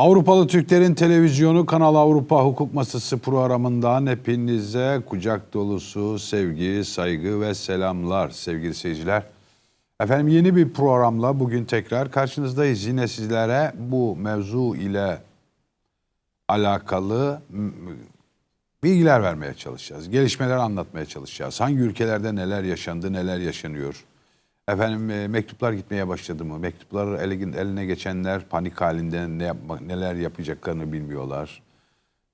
Avrupalı Türklerin Televizyonu Kanal Avrupa Hukuk Masası programından hepinize kucak dolusu sevgi, saygı ve selamlar sevgili seyirciler. Efendim yeni bir programla bugün tekrar karşınızdayız. Yine sizlere bu mevzu ile alakalı bilgiler vermeye çalışacağız. Gelişmeler anlatmaya çalışacağız. Hangi ülkelerde neler yaşandı, neler yaşanıyor? Efendim e, mektuplar gitmeye başladı mı? Mektupları ele, eline geçenler panik halinde ne yapmak, neler yapacaklarını bilmiyorlar.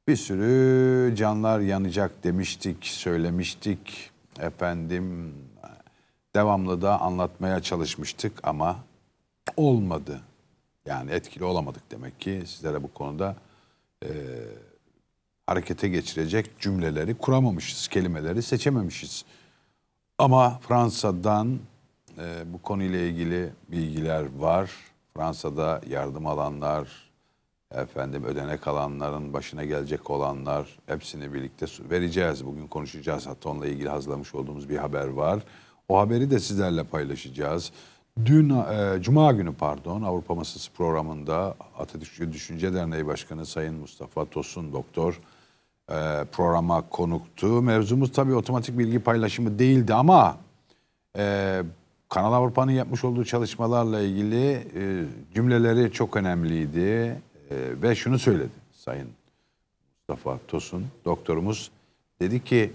Bir sürü canlar yanacak demiştik, söylemiştik. Efendim devamlı da anlatmaya çalışmıştık ama olmadı. Yani etkili olamadık demek ki sizlere bu konuda e, harekete geçirecek cümleleri kuramamışız, kelimeleri seçememişiz. Ama Fransa'dan e, bu konuyla ilgili bilgiler var. Fransa'da yardım alanlar, efendim ödenek alanların başına gelecek olanlar hepsini birlikte vereceğiz. Bugün konuşacağız. Hatta onunla ilgili hazırlamış olduğumuz bir haber var. O haberi de sizlerle paylaşacağız. Dün e, Cuma günü pardon Avrupa Masası programında Atatürkçü Düşünce Derneği Başkanı Sayın Mustafa Tosun Doktor e, programa konuktu. Mevzumuz tabii otomatik bilgi paylaşımı değildi ama e, Kanal Avrupa'nın yapmış olduğu çalışmalarla ilgili e, cümleleri çok önemliydi. E, ve şunu söyledi Sayın Mustafa Tosun doktorumuz. Dedi ki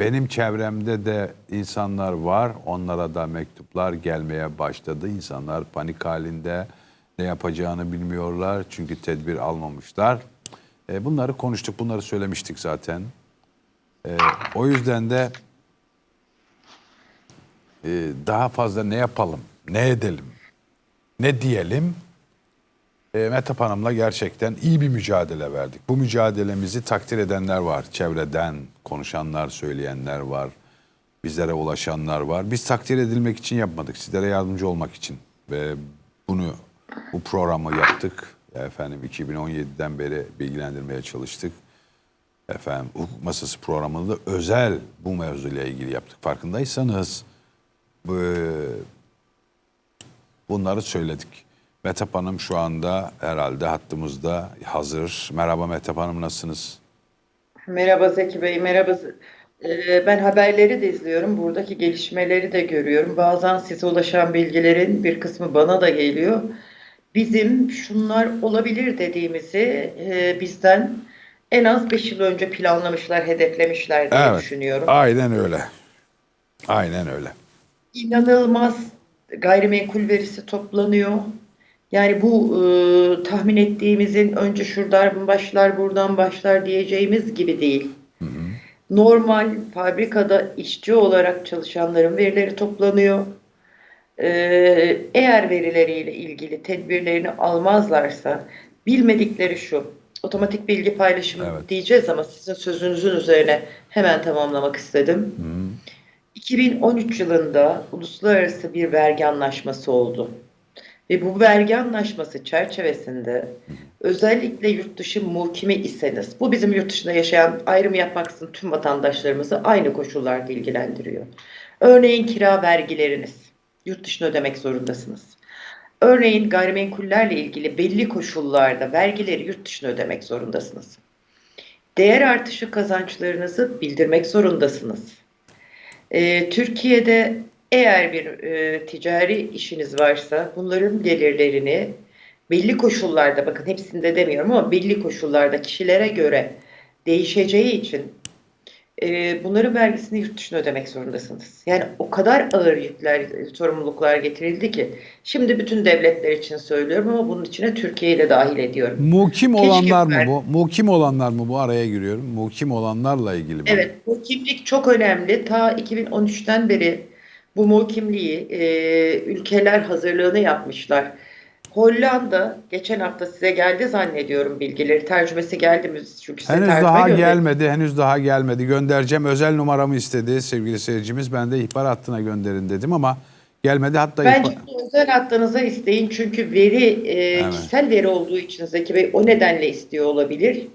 benim çevremde de insanlar var onlara da mektuplar gelmeye başladı. İnsanlar panik halinde ne yapacağını bilmiyorlar çünkü tedbir almamışlar. E, bunları konuştuk bunları söylemiştik zaten. E, o yüzden de e, daha fazla ne yapalım, ne edelim, ne diyelim? E, Metap Hanım'la gerçekten iyi bir mücadele verdik. Bu mücadelemizi takdir edenler var. Çevreden konuşanlar, söyleyenler var. Bizlere ulaşanlar var. Biz takdir edilmek için yapmadık. Sizlere yardımcı olmak için. Ve bunu, bu programı yaptık. Efendim 2017'den beri bilgilendirmeye çalıştık. Efendim hukuk masası programını da özel bu mevzuyla ilgili yaptık. Farkındaysanız bunları söyledik. Metap Hanım şu anda herhalde hattımızda hazır. Merhaba Metap Hanım nasılsınız? Merhaba Zeki Bey, merhaba. Ee, Ben haberleri de izliyorum, buradaki gelişmeleri de görüyorum. Bazen size ulaşan bilgilerin bir kısmı bana da geliyor. Bizim şunlar olabilir dediğimizi e, bizden en az 5 yıl önce planlamışlar, hedeflemişler diye düşünüyorum. Aynen öyle. Aynen öyle. İnanılmaz gayrimenkul verisi toplanıyor. Yani bu e, tahmin ettiğimizin önce şuradan başlar, buradan başlar diyeceğimiz gibi değil. Normal fabrikada işçi olarak çalışanların verileri toplanıyor. E, eğer verileriyle ilgili tedbirlerini almazlarsa bilmedikleri şu. Otomatik bilgi paylaşımı Evet. diyeceğiz ama sizin sözünüzün üzerine hemen tamamlamak istedim. 2013 yılında uluslararası bir vergi anlaşması oldu. Ve bu vergi anlaşması çerçevesinde özellikle yurt dışı muhkimi iseniz, bu bizim yurt dışında yaşayan ayrım yapmaksızın tüm vatandaşlarımızı aynı koşullarda ilgilendiriyor. Örneğin kira vergileriniz, yurt dışına ödemek zorundasınız. Örneğin gayrimenkullerle ilgili belli koşullarda vergileri yurt dışına ödemek zorundasınız. Değer artışı kazançlarınızı bildirmek zorundasınız. Ee, Türkiye'de eğer bir e, ticari işiniz varsa bunların gelirlerini belli koşullarda bakın hepsinde demiyorum ama belli koşullarda kişilere göre değişeceği için e, bunların vergisini yurt dışına ödemek zorundasınız. Yani o kadar ağır yükler, sorumluluklar getirildi ki şimdi bütün devletler için söylüyorum ama bunun içine Türkiye'yi de dahil ediyorum. Mukim Keşke olanlar mı bu? Mukim olanlar mı bu? Araya giriyorum. Mukim olanlarla ilgili mi? Evet, bu kimlik çok önemli. Ta 2013'ten beri bu muhkimliği e, ülkeler hazırlığını yapmışlar. Hollanda geçen hafta size geldi zannediyorum bilgileri. Tercümesi geldi mi? Çünkü size Henüz tercüme daha gönderdim. gelmedi. Henüz daha gelmedi. Göndereceğim. Özel numaramı istedi sevgili seyircimiz. Ben de ihbar hattına gönderin dedim ama gelmedi. Hatta Bence ihbar- özel hattınıza isteyin çünkü veri e, Evet. kişisel veri olduğu için Zeki Bey o nedenle istiyor olabilir.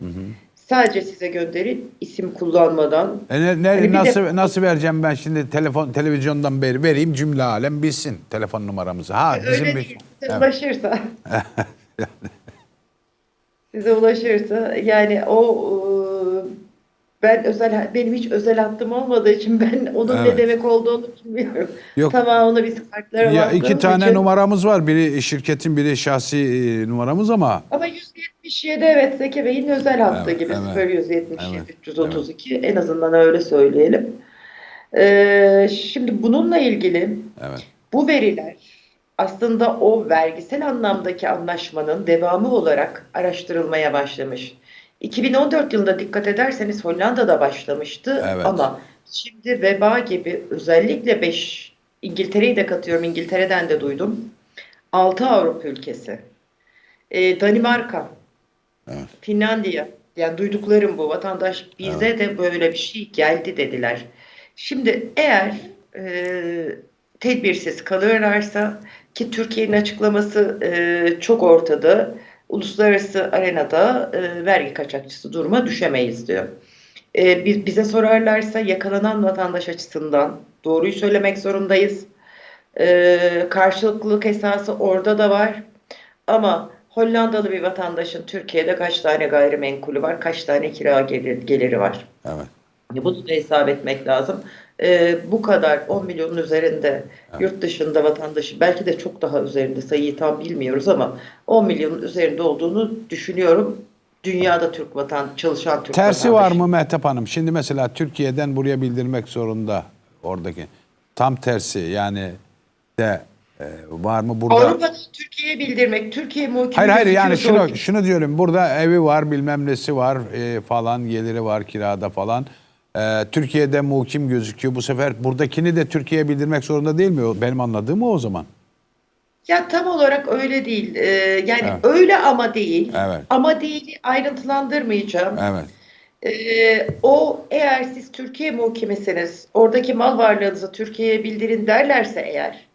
Sadece size gönderin isim kullanmadan. E ne- ne- Hani bir de- nasıl nasıl vereceğim ben şimdi telefon televizyondan beri vereyim cümle alem bilsin telefon numaramızı. Ha bizim Öyle bir değil. Size ulaşırsa. size ulaşırsa yani o e, ben özel benim hiç özel hattım olmadığı için ben onun Evet. ne demek olduğunu bilmiyorum. Yok. Tamamını biz kartlara Ya iki tane için- numaramız var. Biri şirketin, biri şahsi e, numaramız ama Ama 177 evet Zeki Bey'in özel hattı Evet, gibi evet. 0177 Evet, 332 en azından öyle söyleyelim. Ee, şimdi bununla ilgili evet. bu veriler aslında o vergisel anlamdaki anlaşmanın devamı olarak araştırılmaya başlamış. 2014 yılında dikkat ederseniz Hollanda'da başlamıştı Evet. ama şimdi veba gibi özellikle 5 İngiltere'yi de katıyorum İngiltere'den de duydum. 6 Avrupa ülkesi. Ee, Danimarka, Evet. Finlandiya yani duyduklarım bu vatandaş bize de böyle bir şey geldi dediler. Şimdi eğer e, tedbirsiz kalırlarsa ki Türkiye'nin açıklaması e, çok ortada. Uluslararası arenada e, vergi kaçakçısı duruma düşemeyiz diyor. E, bi- bize sorarlarsa yakalanan vatandaş açısından doğruyu söylemek zorundayız. E, karşılıklılık esası orada da var. Ama Hollandalı bir vatandaşın Türkiye'de kaç tane gayrimenkulü var, kaç tane kira gelir, geliri var. Evet. Bunu da hesap etmek lazım. Ee, bu kadar 10 milyonun üzerinde yurt dışında vatandaşı belki de çok daha üzerinde sayıyı tam bilmiyoruz ama 10 milyonun üzerinde olduğunu düşünüyorum. Dünyada Türk vatan çalışan Türk Tersi var vatandaşı. mı Mehtap Hanım? Şimdi mesela Türkiye'den buraya bildirmek zorunda oradaki. Tam tersi yani de e, var mı burada? Avrupa'da Türkiye'ye bildirmek, Türkiye muhkemi Hayır hayır yani şunu şunu diyorum. Burada evi var, bilmem nesi var e, falan, geliri var kirada falan. E, Türkiye'de muhkim gözüküyor. Bu sefer buradakini de Türkiye'ye bildirmek zorunda değil mi? Benim anladığım o o zaman. Ya tam olarak öyle değil. Ee, yani Evet. öyle ama değil. Evet. Ama değil ayrıntılandırmayacağım. Evet. Ee, o eğer siz Türkiye muhkemesiniz, oradaki mal varlığınızı Türkiye'ye bildirin derlerse eğer,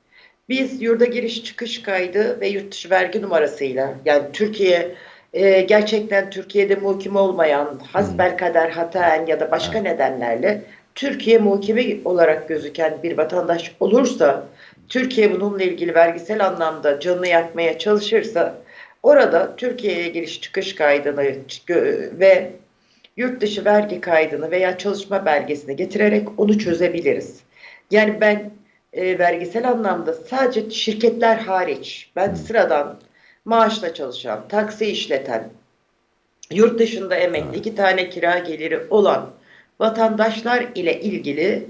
biz yurda giriş çıkış kaydı ve yurt dışı vergi numarasıyla, yani Türkiye e, gerçekten Türkiye'de muhkim olmayan, hasbelkader hataen ya da başka nedenlerle Türkiye muhkemi olarak gözüken bir vatandaş olursa, Türkiye bununla ilgili vergisel anlamda canını yakmaya çalışırsa, orada Türkiye'ye giriş çıkış kaydını ve yurt dışı vergi kaydını veya çalışma belgesini getirerek onu çözebiliriz. Yani ben e, vergisel anlamda sadece şirketler hariç, ben sıradan maaşla çalışan, taksi işleten, yurt dışında emekli iki tane kira geliri olan vatandaşlar ile ilgili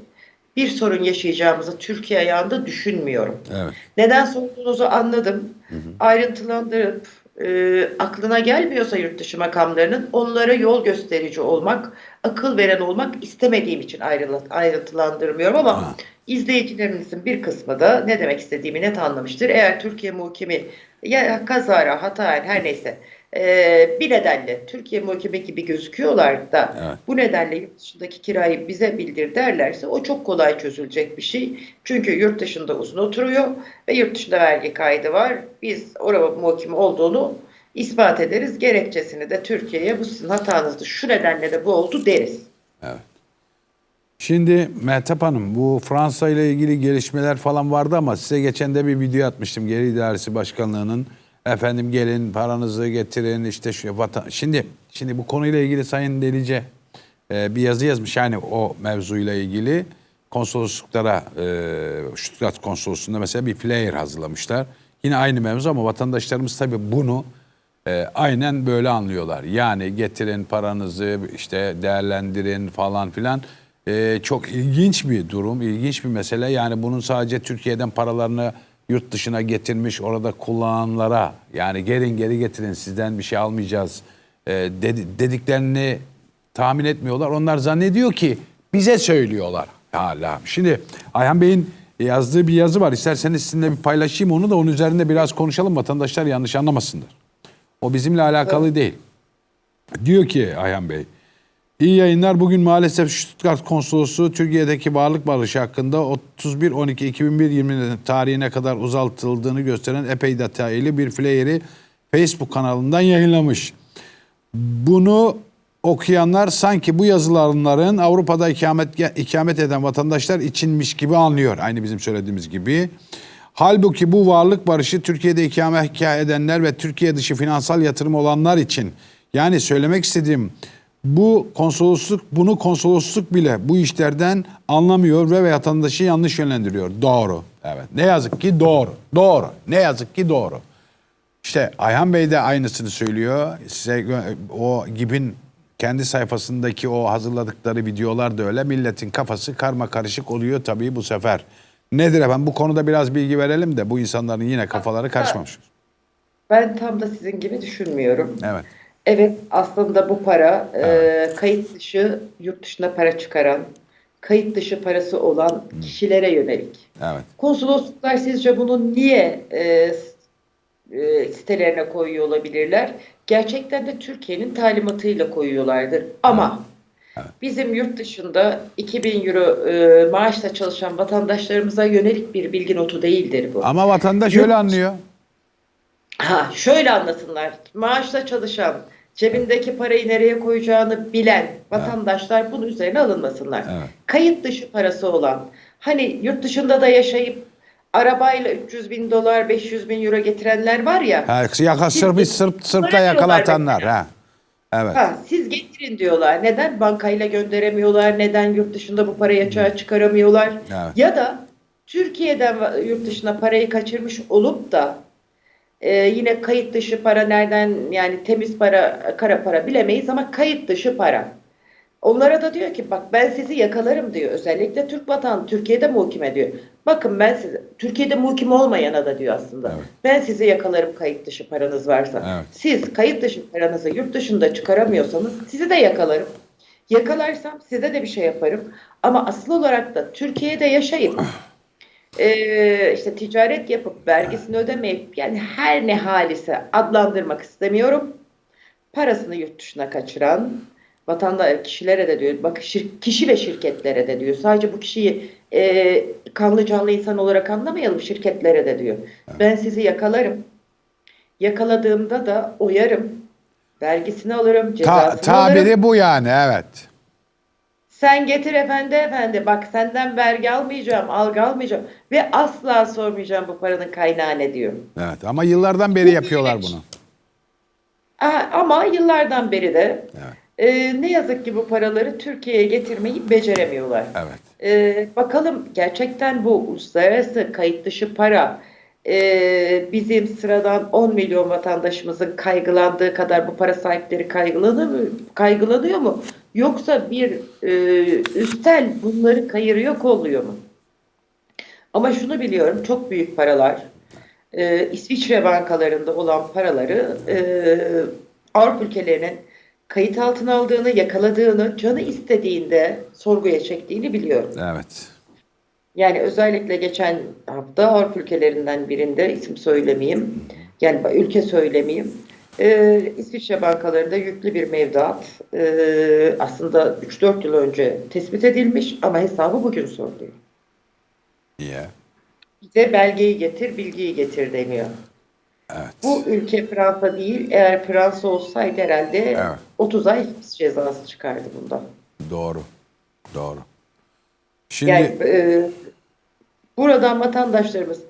bir sorun yaşayacağımızı Türkiye ayağında düşünmüyorum. Evet. Neden sorduğunuzu anladım. Ayrıntılandırıp e, aklına gelmiyorsa yurt dışı makamlarının onlara yol gösterici olmak, akıl veren olmak istemediğim için ayrı- ayrıntılandırmıyorum ama Ha. İzleyicilerimizin bir kısmı da ne demek istediğimi net anlamıştır. Eğer Türkiye muhkemi ya kazara, hataen her neyse e, bir nedenle Türkiye muhkemi gibi gözüküyorlar da Evet. bu nedenle yurt dışındaki kirayı bize bildir derlerse o çok kolay çözülecek bir şey. Çünkü yurt dışında uzun oturuyor ve yurt dışında vergi kaydı var. Biz orada muhkim olduğunu ispat ederiz. Gerekçesini de Türkiye'ye bu sizin hatanızdı. Şu nedenle de bu oldu deriz. Şimdi Mehtap Hanım bu Fransa ile ilgili gelişmeler falan vardı ama size geçen de bir video atmıştım. Geri İdaresi Başkanlığı'nın efendim gelin paranızı getirin işte şu vatan. Şimdi şimdi bu konuyla ilgili Sayın Delice e, bir yazı yazmış yani o mevzuyla ilgili konsolosluklara e, Stuttgart konsolosluğunda mesela bir flyer hazırlamışlar. Yine aynı mevzu ama vatandaşlarımız tabii bunu e, aynen böyle anlıyorlar. Yani getirin paranızı işte değerlendirin falan filan. E, çok ilginç bir durum, ilginç bir mesele. Yani bunun sadece Türkiye'den paralarını yurt dışına getirmiş orada kullananlara yani gelin geri getirin sizden bir şey almayacağız e, dedi- dediklerini tahmin etmiyorlar. Onlar zannediyor ki bize söylüyorlar hala. Şimdi Ayhan Bey'in yazdığı bir yazı var. İsterseniz sizinle bir paylaşayım onu da onun üzerinde biraz konuşalım. Vatandaşlar yanlış anlamasınlar. O bizimle alakalı değil. Diyor ki Ayhan Bey, iyi yayınlar. Bugün maalesef Stuttgart Konsolosu Türkiye'deki varlık barışı hakkında 31-12-2001 tarihine kadar uzaltıldığını gösteren epey detaylı bir flyer'i Facebook kanalından yayınlamış. Bunu okuyanlar sanki bu yazılarların Avrupa'da ikamet, ikamet eden vatandaşlar içinmiş gibi anlıyor. Aynı bizim söylediğimiz gibi. Halbuki bu varlık barışı Türkiye'de ikamet edenler ve Türkiye dışı finansal yatırım olanlar için Yani söylemek istediğim bu konsolosluk bunu konsolosluk bile bu işlerden anlamıyor ve vatandaşı yanlış yönlendiriyor. Doğru. Evet. Ne yazık ki doğru. Doğru. Ne yazık ki doğru. İşte Ayhan Bey de aynısını söylüyor. Size o gibin kendi sayfasındaki o hazırladıkları videolar da öyle. Milletin kafası karma karışık oluyor tabii bu sefer. Nedir efendim? Bu konuda biraz bilgi verelim de bu insanların yine kafaları karışmamış. Ben tam da sizin gibi düşünmüyorum. Evet. Evet aslında bu para e, kayıt dışı yurt dışına para çıkaran, kayıt dışı parası olan kişilere yönelik. Evet. Konsolosluklar sizce bunu niye e, e, sitelerine koyuyor olabilirler? Gerçekten de Türkiye'nin talimatıyla koyuyorlardır. Ama bizim yurt dışında 2000 euro e, maaşla çalışan vatandaşlarımıza yönelik bir bilgi notu değildir bu. Ama vatandaş Yurt- öyle anlıyor. Ha, şöyle anlasınlar. Maaşla çalışan, cebindeki parayı nereye koyacağını bilen vatandaşlar bunun üzerine alınmasınlar. Evet. Kayıt dışı parası olan, hani yurt dışında da yaşayıp arabayla 300 bin dolar, 500 bin euro getirenler var ya. Ha, yaka sırp, sırp, sırpla Öyle yakalatanlar. Ha. Evet. Ha, siz getirin diyorlar. Neden bankayla gönderemiyorlar? Neden yurt dışında bu parayı açığa çıkaramıyorlar? Evet. Ya da Türkiye'den yurt dışına parayı kaçırmış olup da e, yine kayıt dışı para nereden yani temiz para, kara para bilemeyiz ama kayıt dışı para. Onlara da diyor ki bak ben sizi yakalarım diyor. Özellikle Türk vatan Türkiye'de muhkeme diyor. Bakın ben sizi Türkiye'de muhkim olmayana da diyor aslında. Evet. Ben sizi yakalarım kayıt dışı paranız varsa. Evet. Siz kayıt dışı paranızı yurt dışında çıkaramıyorsanız sizi de yakalarım. Yakalarsam size de bir şey yaparım. Ama asıl olarak da Türkiye'de yaşayıp eee, işte ticaret yapıp vergisini ödemeyip yani her ne halise adlandırmak istemiyorum. Parasını yurt dışına kaçıran vatandaş kişilere de diyor. Bak şir- kişi ve şirketlere de diyor. Sadece bu kişiyi eee, kanlı canlı insan olarak anlamayalım şirketlere de diyor. Ben sizi yakalarım. Yakaladığımda da oyarım. Vergisini alırım, Ta, cezasını alırım. tabiri bu yani evet. Sen getir efendi efendi. Bak senden vergi almayacağım, algı almayacağım. Ve asla sormayacağım bu paranın kaynağı ne diyor. Evet ama yıllardan beri yapıyorlar bunu. Ama yıllardan beri de Evet. e, ne yazık ki bu paraları Türkiye'ye getirmeyi beceremiyorlar. Evet. E, bakalım gerçekten bu uluslararası kayıt dışı para e, bizim sıradan 10 milyon vatandaşımızın kaygılandığı kadar bu para sahipleri kaygılanıyor mu? Kaygılanıyor mu? Yoksa bir e, üstel bunları kayırıyor kolluyor mu? Ama şunu biliyorum çok büyük paralar e, İsviçre bankalarında olan paraları e, Avrupa ülkelerinin kayıt altına aldığını, yakaladığını, canı istediğinde sorguya çektiğini biliyorum. Evet. Yani özellikle geçen hafta Avrupa ülkelerinden birinde isim söylemeyeyim, yani ülke söylemeyeyim. E, İsviçre bankalarında yüklü bir mevduat e, aslında 3-4 yıl önce tespit edilmiş ama hesabı bugün soruluyor. İyi. Bize belgeyi getir, bilgiyi getir deniyor. Evet. Bu ülke Fransa değil. Eğer Fransa olsaydı herhalde Evet. 30 ay hapis cezası çıkardı bundan. Doğru. Doğru. Şimdi Yani e, buradan vatandaşlarımız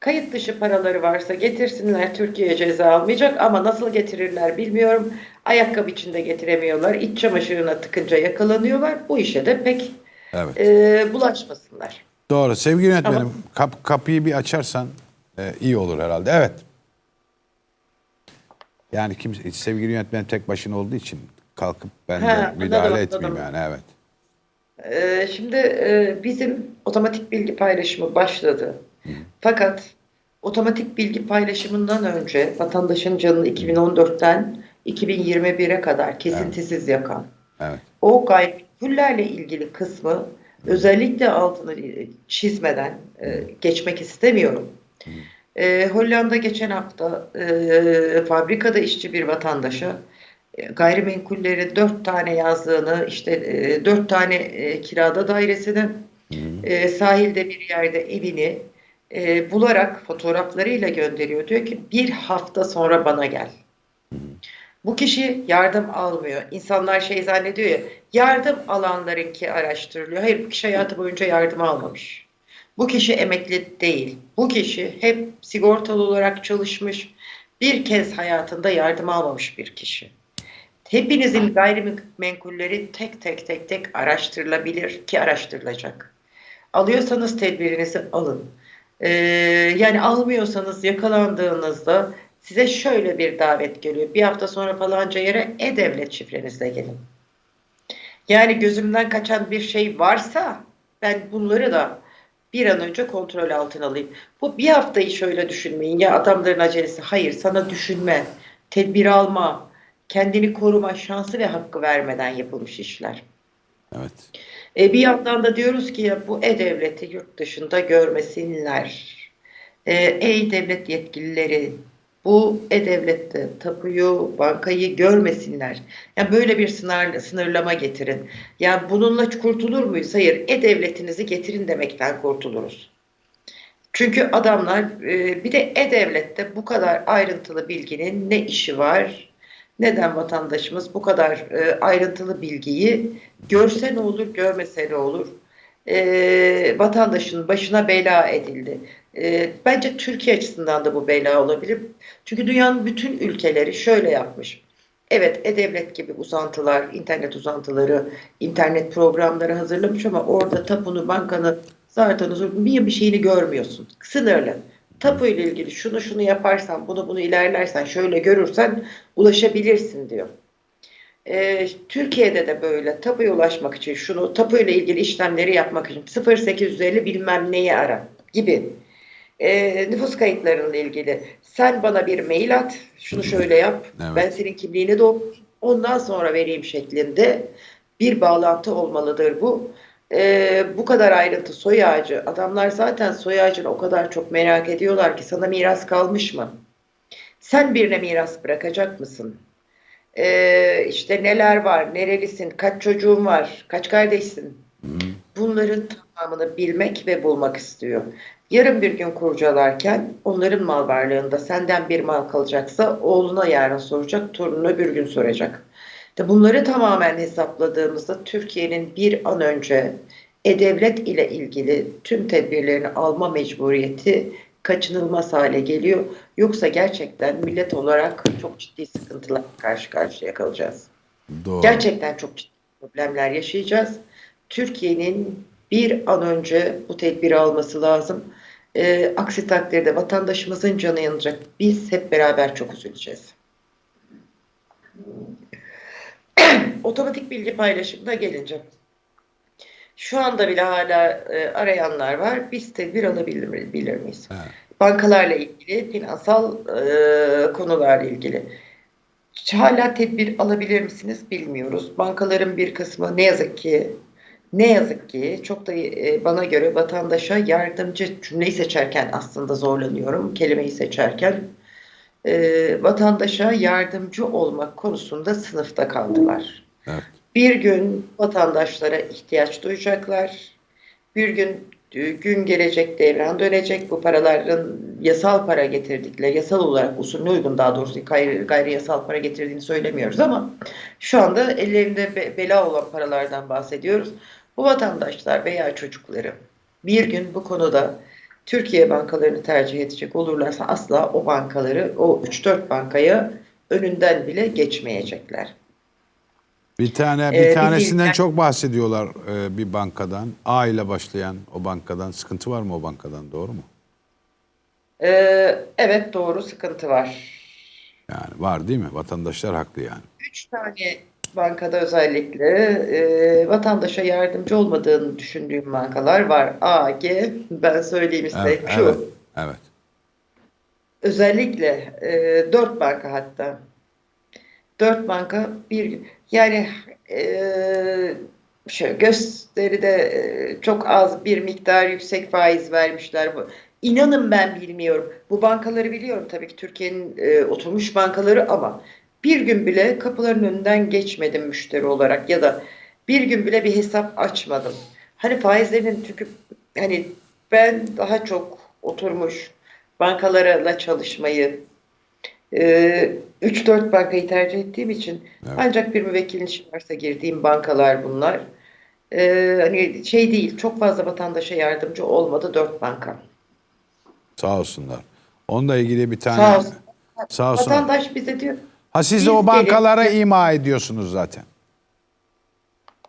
kayıt dışı paraları varsa getirsinler Türkiye'ye ceza almayacak ama nasıl getirirler bilmiyorum. Ayakkabı içinde getiremiyorlar. İç çamaşırına tıkınca yakalanıyorlar. Bu işe de pek evet. e, bulaşmasınlar. Doğru. Sevgili yönetmenim Ama- kap- kapıyı bir açarsan e, iyi olur herhalde. Evet. Yani kimse sevgili yönetmenim tek başına olduğu için kalkıp ben Ha, de anladım, müdahale anladım. etmeyeyim yani evet. Ee, Şimdi e, bizim otomatik bilgi paylaşımı başladı. Fakat otomatik bilgi paylaşımından önce vatandaşın canını 2014'ten 2021'e kadar kesintisiz yakan Evet. o gayrimenkullerle ilgili kısmı özellikle altını çizmeden e, geçmek istemiyorum. E, Hollanda geçen hafta e, fabrikada işçi bir vatandaşa e, gayrimenkulleri dört tane yazdığını, işte e, dört tane e, kirada dairesini, e, sahilde bir yerde evini e, bularak fotoğraflarıyla gönderiyor. Diyor ki bir hafta sonra bana gel. Bu kişi yardım almıyor. İnsanlar şey zannediyor ya, yardım alanlarınki araştırılıyor. Hayır, bu kişi hayatı boyunca yardım almamış. Bu kişi emekli değil. Bu kişi hep sigortalı olarak çalışmış. Bir kez hayatında yardım almamış bir kişi. Hepinizin gayrimenkulleri tek tek tek tek araştırılabilir ki araştırılacak. Alıyorsanız tedbirinizi alın. Ee, yani almıyorsanız yakalandığınızda size şöyle bir davet geliyor. Bir hafta sonra falanca yere e-devlet şifrenizle gelin. Yani gözümden kaçan bir şey varsa ben bunları da bir an önce kontrol altına alayım. Bu bir haftayı şöyle düşünmeyin. Ya adamların acelesi. Hayır sana düşünme, tedbir alma, kendini koruma şansı ve hakkı vermeden yapılmış işler. Evet. E, bir yandan da diyoruz ki ya bu e-devleti yurt dışında görmesinler. E, e-devlet yetkilileri bu e-devlette tapuyu, bankayı görmesinler. Yani böyle bir sınır, sınırlama getirin. Yani bununla kurtulur muyuz? Hayır, e-devletinizi getirin demekten kurtuluruz. Çünkü adamlar e, bir de e-devlette bu kadar ayrıntılı bilginin ne işi var? Neden vatandaşımız bu kadar e, ayrıntılı bilgiyi görse ne olur, görmese ne olur? E, vatandaşın başına bela edildi. E, bence Türkiye açısından da bu bela olabilir. Çünkü dünyanın bütün ülkeleri şöyle yapmış. Evet, e-devlet gibi uzantılar, internet uzantıları, internet programları hazırlamış ama orada tapunu, bankanı, zaten bir şeyini görmüyorsun. Sınırlı. Tapu ile ilgili şunu şunu yaparsan, bunu bunu ilerlersen, şöyle görürsen ulaşabilirsin diyor. Ee, Türkiye'de de böyle tapuya ulaşmak için şunu, tapu ile ilgili işlemleri yapmak için 0850 bilmem neyi ara gibi. Ee, nüfus kayıtlarıyla ilgili sen bana bir mail at, şunu şöyle yap, Evet. ben senin kimliğini doldur, ondan sonra vereyim şeklinde bir bağlantı olmalıdır bu. Ee, bu kadar ayrıntı soy ağacı. Adamlar zaten soy ağacını o kadar çok merak ediyorlar ki sana miras kalmış mı? Sen birine miras bırakacak mısın? Ee, işte neler var, nerelisin, kaç çocuğun var, kaç kardeşsin? Bunların tamamını bilmek ve bulmak istiyor. Yarın bir gün kurcalarken onların mal varlığında senden bir mal kalacaksa oğluna yarın soracak, torununa öbür gün soracak. De bunları tamamen hesapladığımızda Türkiye'nin bir an önce e-devlet ile ilgili tüm tedbirlerini alma mecburiyeti kaçınılmaz hale geliyor. Yoksa gerçekten millet olarak çok ciddi sıkıntılar karşı karşıya kalacağız. Doğru. Gerçekten çok ciddi problemler yaşayacağız. Türkiye'nin bir an önce bu tedbiri alması lazım. Ee, aksi takdirde vatandaşımızın canı yanacak. Biz hep beraber çok üzüleceğiz. Otomatik bilgi paylaşımına gelince. Şu anda bile hala e, arayanlar var. Biz tedbir alabilir bilir miyiz? Evet. Bankalarla ilgili, finansal e, konularla ilgili. Hala tedbir alabilir misiniz bilmiyoruz. Bankaların bir kısmı ne yazık ki ne yazık ki çok da e, bana göre vatandaşa yardımcı cümleyi seçerken aslında zorlanıyorum. Kelimeyi seçerken e, vatandaşa yardımcı olmak konusunda sınıfta kaldılar. Evet. Bir gün vatandaşlara ihtiyaç duyacaklar. Bir gün e, gün gelecek, devran dönecek. Bu paraların yasal para getirdikleri, yasal olarak usulüne uygun daha doğrusu gayri, gayri yasal para getirdiğini söylemiyoruz ama şu anda ellerinde be- bela olan paralardan bahsediyoruz. Bu vatandaşlar veya çocukları bir gün bu konuda Türkiye bankalarını tercih edecek olurlarsa asla o bankaları, o 3-4 bankaya önünden bile geçmeyecekler. Bir tane Ee, bir bir tanesinden bilgi- çok bahsediyorlar e, bir bankadan. A ile başlayan o bankadan sıkıntı var mı o bankadan doğru mu? Ee, evet doğru sıkıntı var. Yani var değil mi? Vatandaşlar haklı yani. Üç tane bankada özellikle e, vatandaşa yardımcı olmadığını düşündüğüm bankalar var. A, G, ben söyleyeyim size Evet, Q. evet, evet. Özellikle e, dört banka hatta. Dört banka bir yani e, şöyle gösteride e, çok az bir miktar yüksek faiz vermişler. Bu- İnanın ben bilmiyorum. Bu bankaları biliyorum tabii ki Türkiye'nin e, oturmuş bankaları ama bir gün bile kapıların önünden geçmedim müşteri olarak ya da bir gün bile bir hesap açmadım. Hani faizlerin çünkü hani ben daha çok oturmuş bankalarla çalışmayı e, 3-4 bankayı tercih ettiğim için Evet. ancak bir müvekkilin işi varsa girdiğim bankalar bunlar. E, hani şey değil çok fazla vatandaşa yardımcı olmadı 4 banka. Sağ olsunlar. Onunla ilgili bir tane Sağ olsun. sağ olsun. Vatandaş bize diyor Ha siz de o bankalara gerekli- ima ediyorsunuz zaten.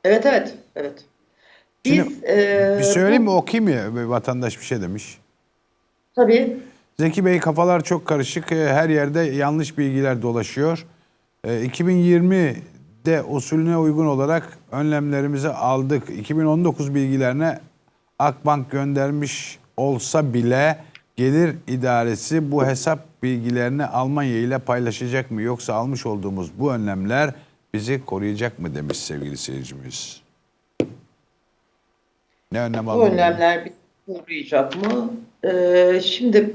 Evet. Evet evet. Biz Şimdi e, Bir söyleyeyim mi bu- okuyayım mı? Bir Vatandaş bir şey demiş. Tabii. Zeki Bey kafalar çok karışık. E, Her yerde yanlış bilgiler dolaşıyor. E, 2020'de usulüne uygun olarak önlemlerimizi aldık. 2019 bilgilerine Akbank göndermiş olsa bile gelir idaresi bu hesap bilgilerini Almanya ile paylaşacak mı? Yoksa almış olduğumuz bu önlemler bizi koruyacak mı demiş sevgili seyircimiz. Ne önlem Bu önlemler bizi koruyacak mı? Ee, şimdi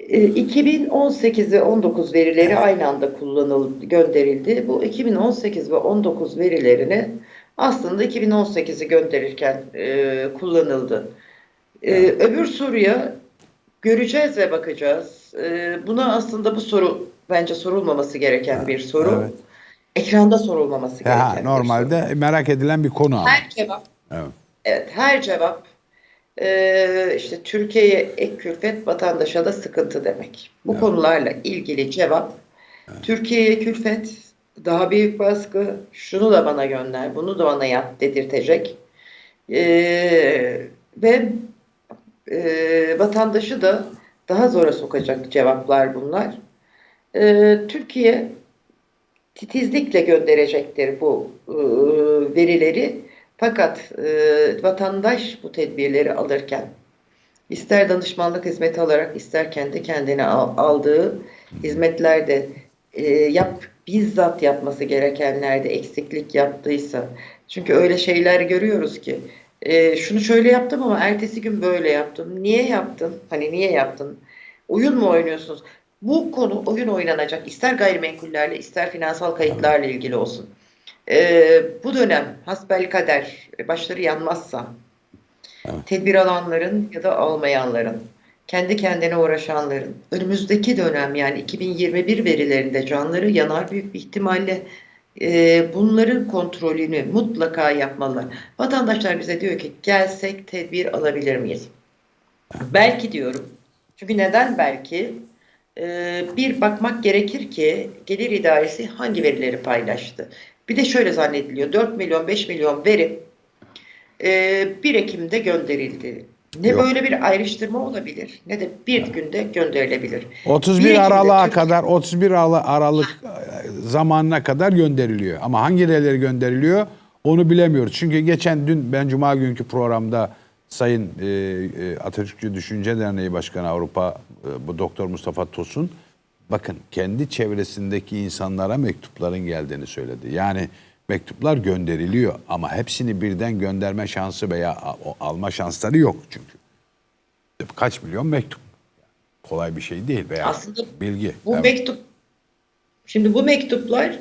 e, 2018 ve 19 verileri aynı anda kullanıldı, gönderildi. Bu 2018 ve 19 verilerini aslında 2018'i gönderirken e, kullanıldı. E, öbür soruya göreceğiz ve bakacağız. E, buna aslında bu soru bence sorulmaması gereken bir soru. Evet. Ekranda sorulmaması gereken Ha, bir soru. normalde merak edilen bir konu ama. Her cevap Evet. Evet, her cevap eee, işte Türkiye'ye ek külfet, vatandaşa da sıkıntı demek. Bu konularla ilgili cevap Türkiye'ye külfet, daha büyük baskı, şunu da bana gönder, bunu da bana yap dedirtecek. Eee, ve eee, vatandaşı da daha zora sokacak cevaplar bunlar. Eee, Türkiye titizlikle gönderecektir bu e, verileri. Fakat e, vatandaş bu tedbirleri alırken ister danışmanlık hizmeti alarak ister kendi kendine al- aldığı hizmetlerde e, yap bizzat yapması gerekenlerde eksiklik yaptıysa çünkü öyle şeyler görüyoruz ki e, şunu şöyle yaptım ama ertesi gün böyle yaptım. Niye yaptın? Hani niye yaptın? Oyun mu oynuyorsunuz? Bu konu oyun oynanacak. İster gayrimenkullerle ister finansal kayıtlarla ilgili olsun. Ee, bu dönem hasbelkader başları yanmazsa tedbir alanların ya da almayanların kendi kendine uğraşanların önümüzdeki dönem yani 2021 verilerinde canları yanar büyük bir ihtimalle Ee, bunların kontrolünü mutlaka yapmalılar. Vatandaşlar bize diyor ki gelsek tedbir alabilir miyiz? Belki diyorum. Çünkü neden belki? Ee, bir bakmak gerekir ki gelir idaresi hangi verileri paylaştı? Bir de şöyle zannediliyor. 4 milyon 5 milyon veri e, 1 Ekim'de gönderildi. Ne Yok. böyle bir ayrıştırma olabilir ne de bir günde gönderilebilir. 31 Bir Aralık'a Türkiye- kadar 31 Aralık, e, zamanına kadar gönderiliyor. Ama hangi neleri gönderiliyor onu bilemiyoruz. Çünkü geçen dün ben cuma günkü programda Sayın e, e, Atatürkçü Düşünce Derneği Başkanı Avrupa e, bu Doktor Mustafa Tosun bakın kendi çevresindeki insanlara mektupların geldiğini söyledi. Yani mektuplar gönderiliyor ama hepsini birden gönderme şansı veya alma şansları yok çünkü. Kaç milyon mektup? Kolay bir şey değil veya Aslında bilgi. Bu Evet. mektup şimdi bu mektuplar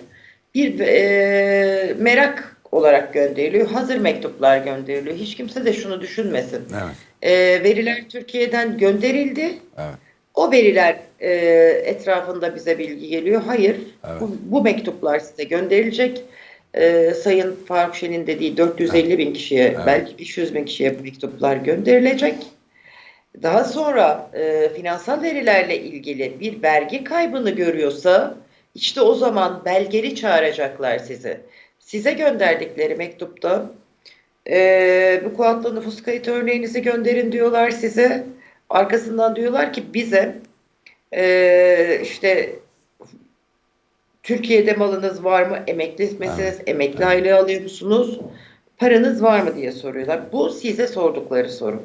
bir e, merak olarak gönderiliyor. Hazır mektuplar gönderiliyor. Hiç kimse de şunu düşünmesin. Evet. E, veriler Türkiye'den gönderildi. Evet. O veriler e, etrafında bize bilgi geliyor. Hayır, Evet. bu, bu mektuplar size gönderilecek. E, Sayın Faruk Şen'in dediği 450 bin kişiye, belki 500 bin kişiye bu mektuplar gönderilecek. Daha sonra e, finansal verilerle ilgili bir vergi kaybını görüyorsa işte o zaman belgeli çağıracaklar sizi. Size gönderdikleri mektupta e, bu kuatlı nüfus kayıt örneğinizi gönderin diyorlar size. Arkasından diyorlar ki bize e, işte Türkiye'de malınız var mı? Emekli misiniz? Emekli aylığı alıyor musunuz? Paranız var mı diye soruyorlar. Bu size sordukları soru.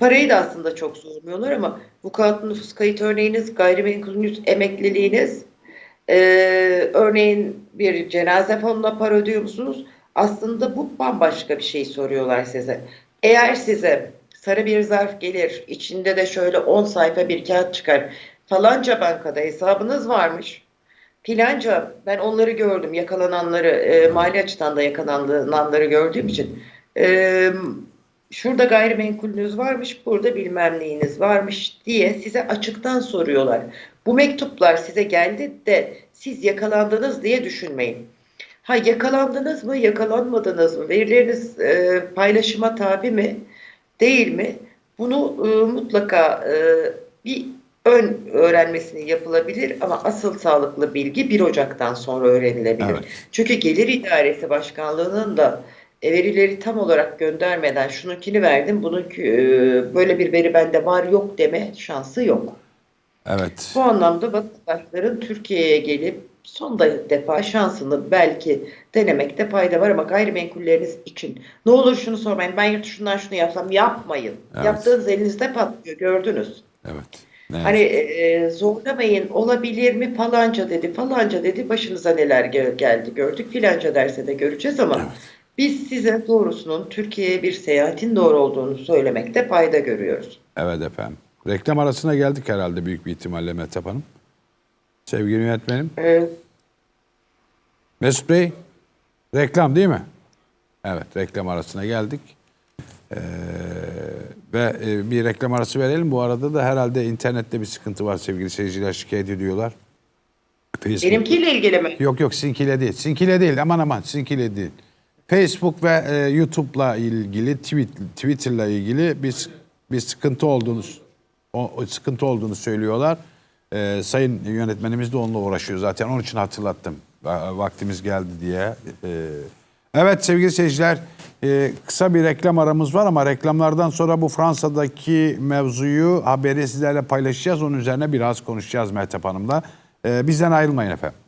Parayı da aslında çok sormuyorlar ama vukuatlı nüfus kayıt örneğiniz, gayrimenkulünüz, emekliliğiniz, e, örneğin bir cenaze fonuna para ödüyor musunuz? Aslında bu bambaşka bir şey soruyorlar size. Eğer size sarı bir zarf gelir, içinde de şöyle 10 sayfa bir kağıt çıkar, falanca bankada hesabınız varmış, Filanca ben onları gördüm yakalananları e, mali açıdan da yakalananları gördüğüm için e, şurada gayrimenkulünüz varmış burada bilmem neyiniz varmış diye size açıktan soruyorlar. Bu mektuplar size geldi de siz yakalandınız diye düşünmeyin. Ha yakalandınız mı yakalanmadınız mı verileriniz e, paylaşıma tabi mi değil mi bunu e, mutlaka e, bir ön öğrenmesini yapılabilir ama asıl sağlıklı bilgi 1 Ocak'tan sonra öğrenilebilir. Evet. Çünkü Gelir İdaresi Başkanlığı'nın da e, verileri tam olarak göndermeden şununkini verdim, bununki e, böyle bir veri bende var yok deme şansı yok. Evet. Bu anlamda vatandaşların Türkiye'ye gelip son da- defa şansını belki denemekte fayda var ama gayrimenkulleriniz için ne olur şunu sormayın. Ben yurt dışından şunu yapsam yapmayın. Evet. Yaptığınız elinizde patlıyor gördünüz. Evet. Ne Hani e, zorlamayın olabilir mi falanca dedi falanca dedi başınıza neler gel- geldi gördük filanca derse de göreceğiz ama biz size doğrusunun Türkiye'ye bir seyahatin doğru olduğunu söylemekte fayda görüyoruz. Evet efendim. Reklam arasına geldik herhalde büyük bir ihtimalle Mehtap Hanım. Sevgili yönetmenim. E, Mesut Bey, reklam değil mi? Evet, reklam arasına geldik. Ee, ve e, bir reklam arası verelim. Bu arada da herhalde internette bir sıkıntı var sevgili seyirciler şikayet ediyorlar. Facebook. benimkiyle ilgili mi? Yok yok sizinkiyle değil. Sizinkiyle değil aman aman sizinkiyle değil. Facebook ve e, YouTube'la ilgili, tweet, Twitter'la ilgili bir, bir sıkıntı olduğunu o, o sıkıntı olduğunu söylüyorlar. E, sayın yönetmenimiz de onunla uğraşıyor zaten. Onun için hatırlattım. Va- Vaktimiz geldi diye. E, evet sevgili seyirciler e, kısa bir reklam aramız var ama reklamlardan sonra bu Fransa'daki mevzuyu haberi sizlerle paylaşacağız. Onun üzerine biraz konuşacağız Mehtap Hanım'la. E, bizden ayrılmayın efendim.